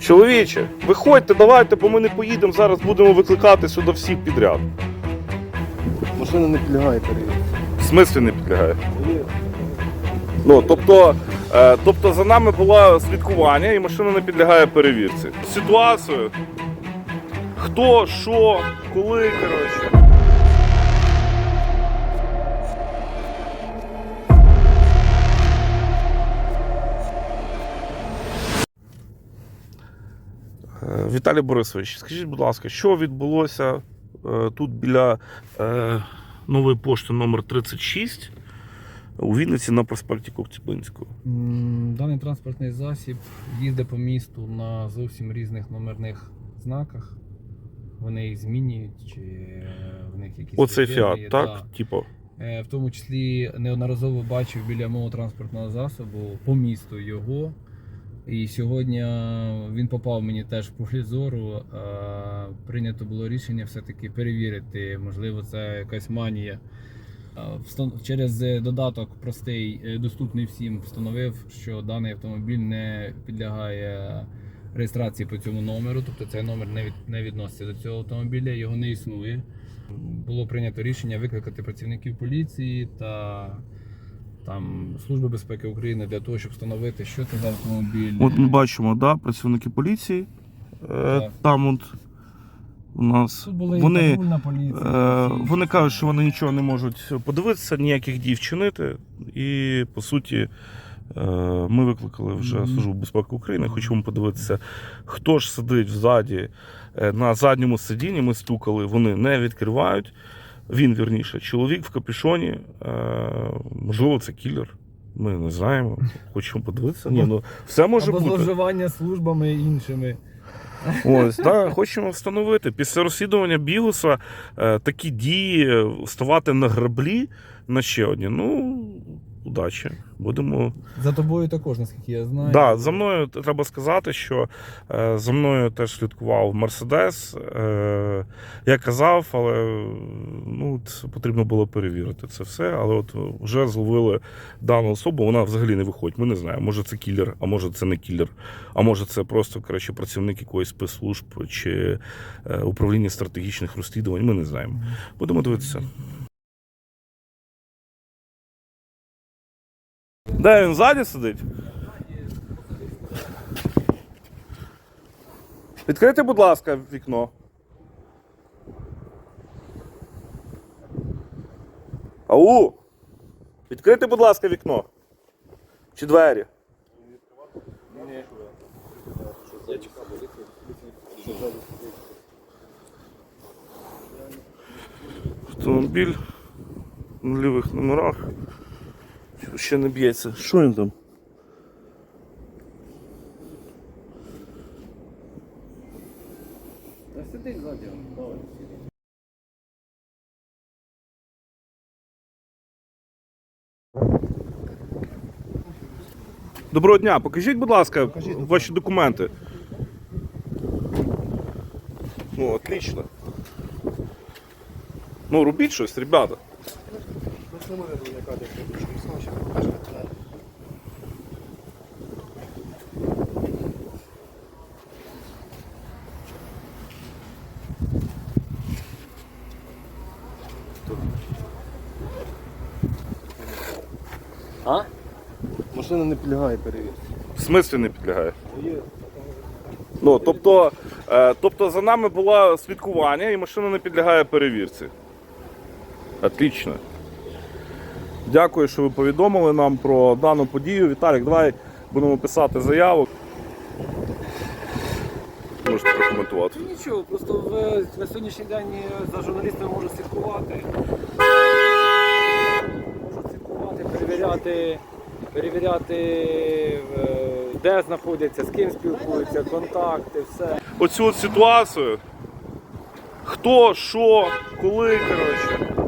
Чоловіче, виходьте, давайте, бо ми не поїдемо. Зараз будемо викликати сюди всіх підряд. Машина не підлягає перевірці. В смислі не підлягає. Ну, тобто, е, тобто за нами було слідкування і машина не підлягає перевірці. Ситуацію. Хто, що, коли, коротше. Віталій Борисович, скажіть, будь ласка, що відбулося е, тут біля е, нової пошти номер 36 у Вінниці на проспекті Коцюбинського? Даний транспортний засіб їздить по місту на зовсім різних номерних знаках. Вони їх змінюють, чи е, в них якісь Оцей фіат, є, так? да. Типу. В тому числі неодноразово бачив біля мого транспортного засобу по місту його. І сьогодні він попав мені теж в полі зору. Е, Прийнято було рішення все-таки перевірити, можливо, це якась манія. Е, Через е, додаток простий, е, доступний всім, встановив, що даний автомобіль не підлягає реєстрації по цьому номеру, тобто цей номер не, від, не відноситься до цього автомобіля, його не існує. Було прийнято рішення викликати працівників поліції та там Служби безпеки України для того, щоб встановити, що це за автомобіль. От ми бачимо, да, працівники поліції. Е, Так. Там от у нас Тут була і вони, патрульна поліція. е, всі інші вони кажуть, що вони нічого не можуть подивитися, ніяких дій вчинити. І по суті, е, ми викликали вже Мгм. Службу безпеки України. Хочемо подивитися, хто ж сидить взаді е, на задньому сидінні. Ми стукали, вони не відкривають. Він вірніше, чоловік в капюшоні. Е, можливо, це кілер. Ми не знаємо. Хочемо подивитися. Ні, ну все може Або бути. зловживання службами іншими. Ось так, хочемо встановити. Після розслідування Бігуса е, такі дії е, ставати на граблі на ще одні. Ну, удачі. Будемо. За тобою також, наскільки я знаю. Да, за мною треба сказати, що е, за мною теж слідкував Мерседес. Е, я казав, але ну, потрібно було перевірити це все. Але от вже зловили дану особу, вона взагалі не виходить. Ми не знаємо. Може це кілер, а може це не кілер, а може це просто коротше, працівник якоїсь спецслужб чи е, управління стратегічних розслідувань. Ми не знаємо. Будемо дивитися. Де він ззаді сидить? Відкрийте, будь ласка, вікно. Ау! Відкрийте, будь ласка, вікно. Чи двері? Автомобіль на нульових номерах. Ще не б'ється. Що він там? Та сидить ззаді. Доброго дня, покажіть, будь ласка, ваші документи. Ну, отлично. Ну, робіть щось, ребята. А? Машина не підлягає перевірці. В смислі не підлягає. Ну, тобто, е, тобто за нами було слідкування і машина не підлягає перевірці. Отлично. Дякую, що ви повідомили нам про дану подію. Віталік, давай будемо писати заяву. Можете прокоментувати. Нічого, просто в, на сьогоднішній день за журналістами можу слідкувати. Можу слідкувати, перевіряти, перевіряти, е, де знаходяться, з ким спілкуються, контакти, все. Оцю от ситуацію. Хто, що, коли, коротше.